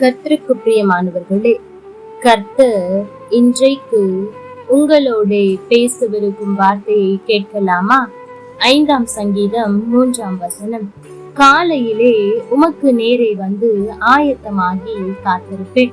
கர்த்தருக்கு பிரியமானவர்களே கர்த்தர் இன்றைக்கு உங்களோட பேசவிருக்கும் வார்த்தையை கேட்கலாமா? ஐந்தாம் சங்கீதம் மூன்றாம் வசனம். காலையிலே உமக்கு நேரே வந்து ஆயத்தமாகி காத்திருப்பேன்.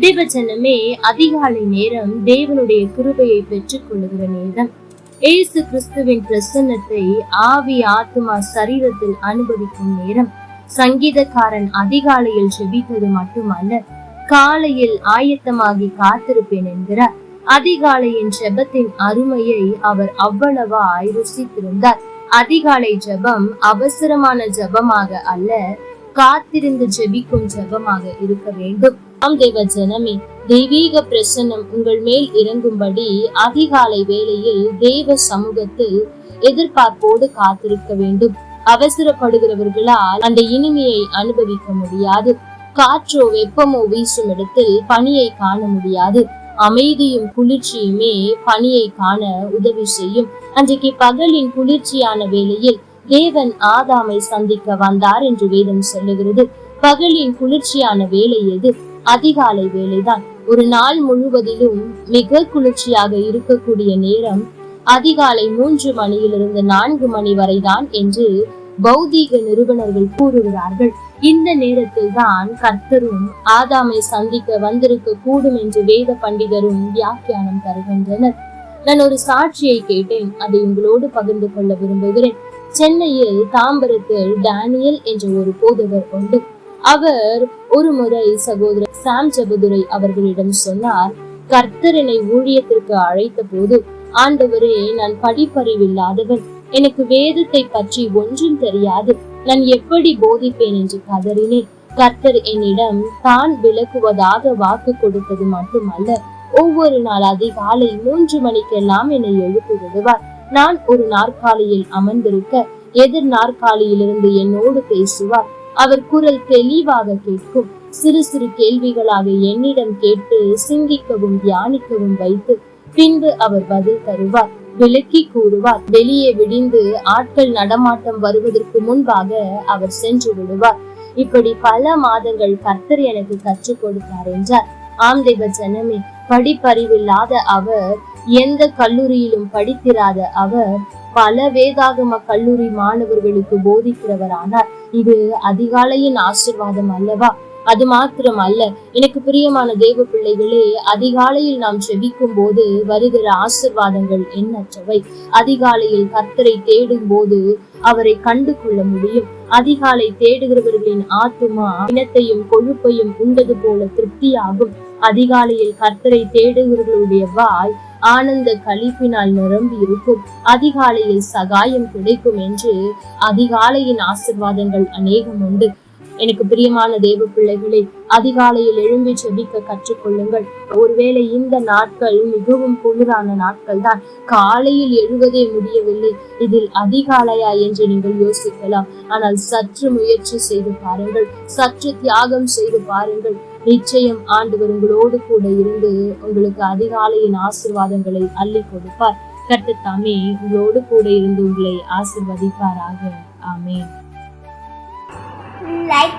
தேவஜனமே அதிகாலை நேரம் தேவனுடைய கிருபையை பெற்றுக் கொள்ளுகிற நேரம். ஏசு கிறிஸ்துவின் பிரசன்னத்தை ஆவி ஆத்மா சரீரத்தில் அனுபவிக்கும் நேரம். சங்கீதக்காரன் அதிகாலையில் ஜெபித்தது மட்டுமல்ல காலையில் ஆயத்தமாகி காத்திருப்பேன் என்கிறார். அதிகாலையின் ஜெபத்தின் அருமையை அவர் அவ்வளவா ருசித்திருந்தார் அதிகாலை ஜெபம் அவசரமான ஜெபமாக அல்ல காத்திருந்து ஜெபிக்கும் ஜெபமாக இருக்க வேண்டும். ஆம் தேவ ஜனமே தெய்வீக பிரசன்னம் உங்கள் மேல் இறங்கும்படி அதிகாலை வேளையில் தெய்வ சமூகத்தில் எதிர்பார்ப்போடு காத்திருக்க வேண்டும். அவசரப்படுகிறவர்களால் அந்த இனிமையை அனுபவிக்க முடியாது. காற்றோ வெப்பமோ வீசும் இடத்தில் பனியை காண முடியாது. அமைதியும் குளிர்ச்சியுமே பணியை காண உதவி செய்யும். அன்றைக்கு பகலின் குளிர்ச்சியான வேளையில் தேவன் ஆதாமை சந்திக்க வந்தார் என்று வேதம் சொல்லுகிறது. பகலின் குளிர்ச்சியான வேலை எது? அதிகாலை வேலைதான் ஒரு நாள் முழுவதிலும் மிக குளிர்ச்சியாக இருக்கக்கூடிய நேரம் அதிகாலை மூன்று மணியிலிருந்து நான்கு மணி வரைதான் என்று பௌதீக நிறுவனர்கள் கூறுகிறார்கள். இந்த நேரத்தில் தான் கர்த்தரும் ஆதாமை சந்திக்க வந்திருக்க கூடும் என்று வேத பண்டிதரும் வியாக்கியானம் தருகின்றனர். நான் ஒரு சாட்சியை கேட்டேன். அதை உங்களோடு பகிர்ந்து கொள்ள விரும்புகிறேன். சென்னையில் தாம்பரத்தில் டேனியல் என்ற ஒரு போதகர் உண்டு. அவர் ஒரு முறை சகோதரர் சாம் ஜபதுரை அவர்களிடம் சொன்னார் கர்த்தரனை ஊழியத்திற்கு அழைத்த போது ஆண்டவரே நான் படிப்பறிவில்லாதவன். எனக்கு வேதத்தை பற்றி ஒன்றும் தெரியாது. நான் எப்படி போதிப்பேன் என்று கதறினேன். கர்த்தர் என்னிடம் தான் விளக்குவதாக வாக்கு கொடுத்தது மட்டுமல்ல ஒவ்வொரு நாள் அதிகாலை மூன்று மணிக்கெல்லாம் என்னை எழுப்பி விடுவார். நான் ஒரு நாற்காலியில் அமர்ந்திருக்க எதிர் நாற்காலியிலிருந்து என்னோடு பேசுவார். அவர் குரல் தெளிவாக கேட்கும். சிறு சிறு கேள்விகளாக என்னிடம் கேட்டு சிந்திக்கவும் தியானிக்கவும் வைத்து பின்பு அவர் பதில் தருவார். விளக்கி கூறுவார். வெளியே விடிந்து ஆட்கள் நடமாட்டம் வருவதற்கு முன்பாக அவர் சென்று விடுவார். இப்படி பல மாதங்கள் கர்த்தர் எனக்கு கற்றுக் கொடுத்தார் என்றார். ஆம் தெய்வ ஜனமே படிப்பறிவில்லாத அவர் எந்த கல்லூரியிலும் படித்திராத அவர் பல வேதாகம கல்லூரி மாணவர்களுக்கு போதிக்கிறவரானார். இது அதிகாலையின் ஆசிர்வாதம் அல்லவா? அது மாத்திரம் அல்ல எனக்கு பிரியமான தேவ பிள்ளைகளே அதிகாலையில் நாம் செபிக்கும் போது வருகிற ஆசிர்வாதங்கள் எண்ணற்றவை. அதிகாலையில் கர்த்தரை தேடும் போது அவரை கண்டு கொள்ள முடியும். அதிகாலை தேடுகிறவர்களின் ஆத்துமா இனத்தையும் கொழுப்பையும் உண்டது போல திருப்தியாகும். அதிகாலையில் கர்த்தரை தேடுகிறவர்களுடைய வாய் ஆனந்த கழிப்பினால் நிரம்பி இருக்கும். அதிகாலையில் சகாயம் கிடைக்கும் என்று அதிகாலையின் ஆசிர்வாதங்கள் அநேகம் உண்டு எனக்கு பிரியமான தேவ பிள்ளைகளே அதிகாலையில் எழும்பி செபிக்க கற்றுக்கொள்ளுங்கள். ஒருவேளை இந்த நாட்கள் மிகவும் குளிரான நாட்கள் தான் காலையில் எழுவதே முடியவில்லை. இதில் அதிகாலையா என்று நீங்கள் யோசிக்கலாம். ஆனால் சற்று முயற்சி செய்து பாருங்கள். சற்று தியாகம் செய்து பாருங்கள். நிச்சயம் ஆண்டவர் உங்களோடு கூட இருந்து உங்களுக்கு அதிகாலையின் ஆசிர்வாதங்களை அள்ளி கொடுப்பார். கர்த்தத்தாமே உங்களோடு கூட இருந்து உங்களை ஆசிர்வதிப்பாராக. ஆமேன்.